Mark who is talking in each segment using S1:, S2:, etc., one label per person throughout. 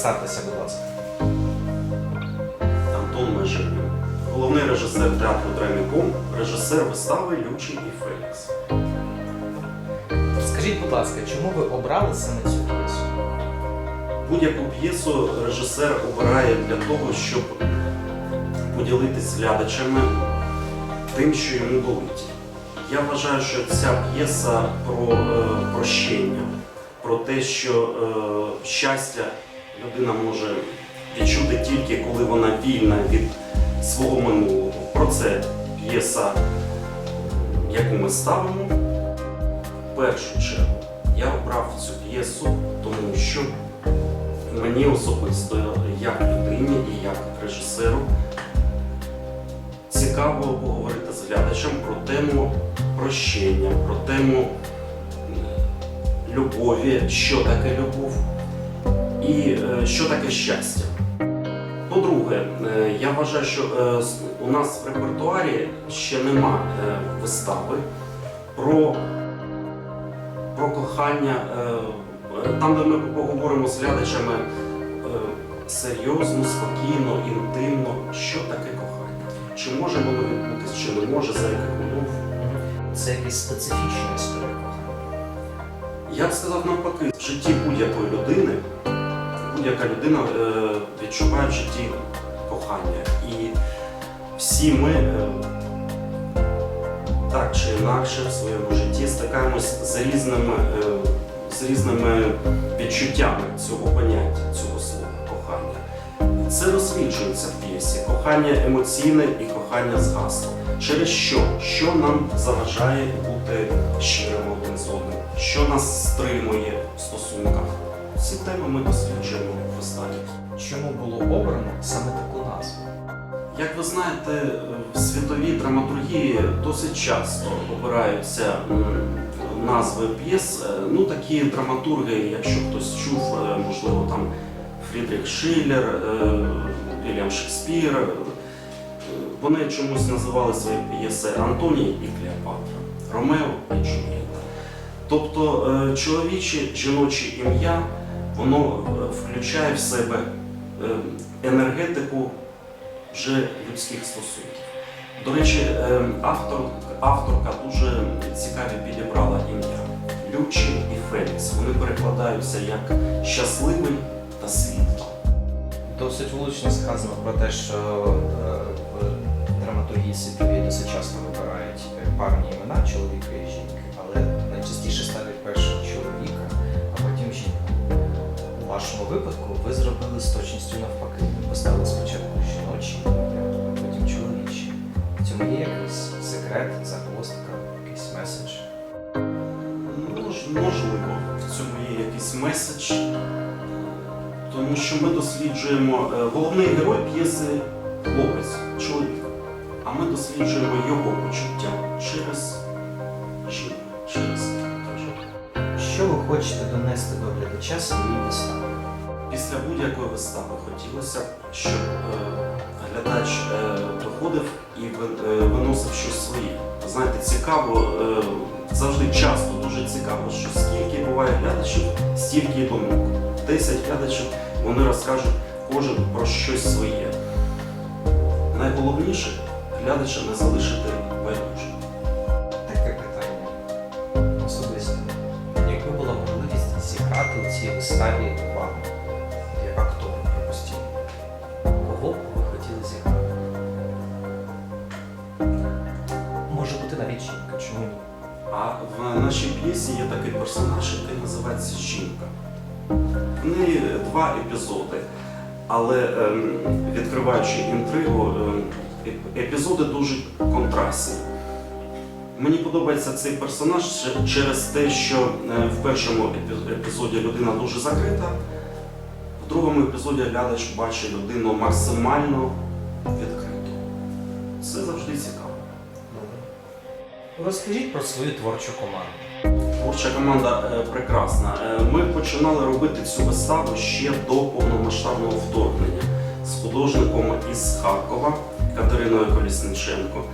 S1: Представтеся, будь ласка.
S2: Антон Межирин, головний режисер театру Драміком, режисер вистави Лючі і Фелікс.
S1: Скажіть, будь ласка, чому ви обрали саме цю п'єсу?
S2: Будь-яку п'єсу режисер обирає для того, щоб поділитися з глядачами тим, що йому болить. Я вважаю, що ця п'єса про е, прощення, про те, що е, щастя людина може відчути тільки коли вона вільна від свого минулого. Про це п'єса, яку ми ставимо. В першу чергу я обрав цю п'єсу, тому що мені особисто, як людині і як режисеру, цікаво поговорити з глядачем про тему прощення, про тему любові, що таке любов і е, що таке щастя. По-друге, е, я вважаю, що е, у нас в репертуарі ще нема вистави про, про кохання, там, де ми поговоримо з глядачами серйозно, спокійно, інтимно, що таке кохання. Чи може воно відбутися, чи не може, за яких умов.
S1: Це якась специфічна історія кохання.
S2: Я б сказав навпаки, в житті будь-якої людини, будь-яка людина е, відчуває в житті кохання. І всі ми е, так чи інакше в своєму житті стикаємось з різними, е, з різними відчуттями цього поняття, цього слова кохання. Це досліджується в п'єсі. Кохання емоційне і кохання згасло. Через що? Що нам заважає бути щирими один з одним? Що нас стримує в стосунках? Ці теми ми досліджуємо в виставі.
S1: Чому було обрано саме таку назву?
S2: Як ви знаєте, в світовій драматургії досить часто обираються назви п'єс. Е, Ну, такі драматурги, якщо хтось чув, е, можливо, там Фрідріх Шиллер, е, Вільям Шекспір, вони чомусь називали свої п'єси Антоній і Клеопатра, Ромео і Джульєта. Тобто чоловіче, жіноче ім'я, воно е, включає в себе е, енергетику вже людських стосунків. До речі, е, автор, авторка дуже цікаві підібрала ім'я. Лючі і Фелікс. Вони перекладаються як щасливий та світло.
S1: Досить влучно сказано про те, що в драматургії світовій досить часто вибирають парні імена чоловіка і жінки, але найчастіше ставлять перше чоловіка. У вашому випадку ви зробили з точністю навпаки. Ви поставили спочатку жіночі, а потім чоловічі. В цьому є якийсь секрет, загвоздка, якийсь меседж.
S2: Мож- Можливо, в цьому є якийсь меседж, тому що ми досліджуємо е, головний герой п'єси хлопець, чоловік. А ми досліджуємо його почуття через
S1: хочете донести до глядача своєї вистави?
S2: Після будь-якої вистави хотілося б, щоб е, глядач е, виходив і е, виносив щось своє. Знаєте, цікаво, е, завжди часто дуже цікаво, що скільки буває глядачів, стільки і думок. Десять глядачів вони розкажуть кожен про щось своє. Найголовніше глядача не залишити байдужим.
S1: Виставі вам, як актору, припустимо, кого ви хотіли зіграти? Може бути навіть жінка, чому ні?
S2: А в нашій п'єсі є такий персонаж, який називається Жінка. В неї два епізоди, але ем, відкриваючи інтригу, ем, епізоди дуже контрастні. Мені подобається цей персонаж через те, що е, в першому епізоді людина дуже закрита, в другому епізоді глядач бачить людину максимально відкриту. Це завжди цікаво.
S1: Розкажіть про свою творчу команду.
S2: Творча команда е, прекрасна. Е, Ми починали робити цю виставу ще до повномасштабного вторгнення з художником із Харкова Катериною Колісниченко.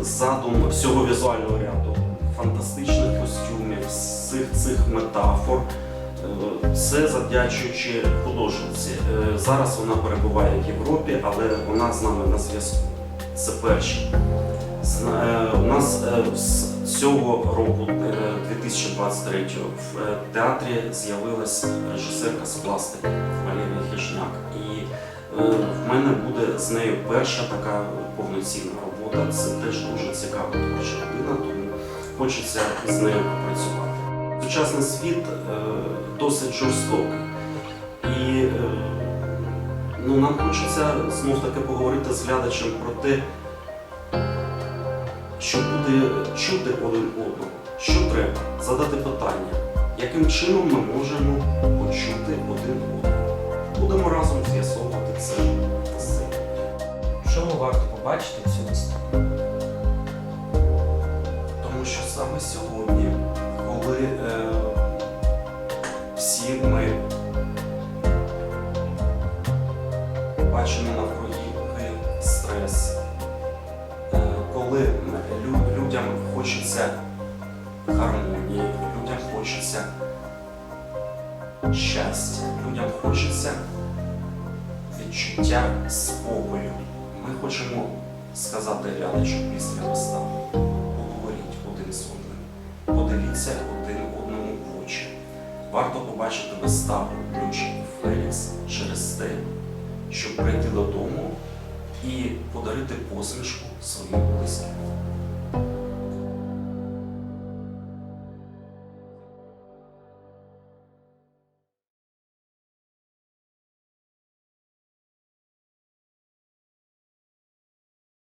S2: Задум всього візуального ряду фантастичних костюмів, всіх цих метафор Е, Все завдячуючи художниці. Е, Зараз вона перебуває в Європі, але вона з нами на зв'язку. Це перше. Е, У нас з цього року, е, 2023, в театрі з'явилась режисерка з пластики Валерія Хижняк. І в мене буде з нею перша така повноцінна робота. Це теж дуже цікава творча людина, тому хочеться з нею попрацювати. Сучасний світ е, досить жорстокий. І е, ну, нам хочеться знов таки поговорити з глядачем про те, що буде чути один одного, що треба, задати питання, яким чином ми можемо почути один одного. Будемо разом з'ясовувати це на сцені.
S1: Чому варто побачити цю виставу?
S2: Тому що саме сьогодні, коли е, всі ми бачимо навкруги стрес, е, коли лю- людям хочеться гармонії, людям хочеться щастя, людям хочеться відчуття спокою. Ми хочемо сказати глядачу після вистави поговоріть один з одним, подивіться один одному в очі. Варто побачити виставу Ключ Фелікс через те, щоб прийти додому і подарити посмішку своїм близьким.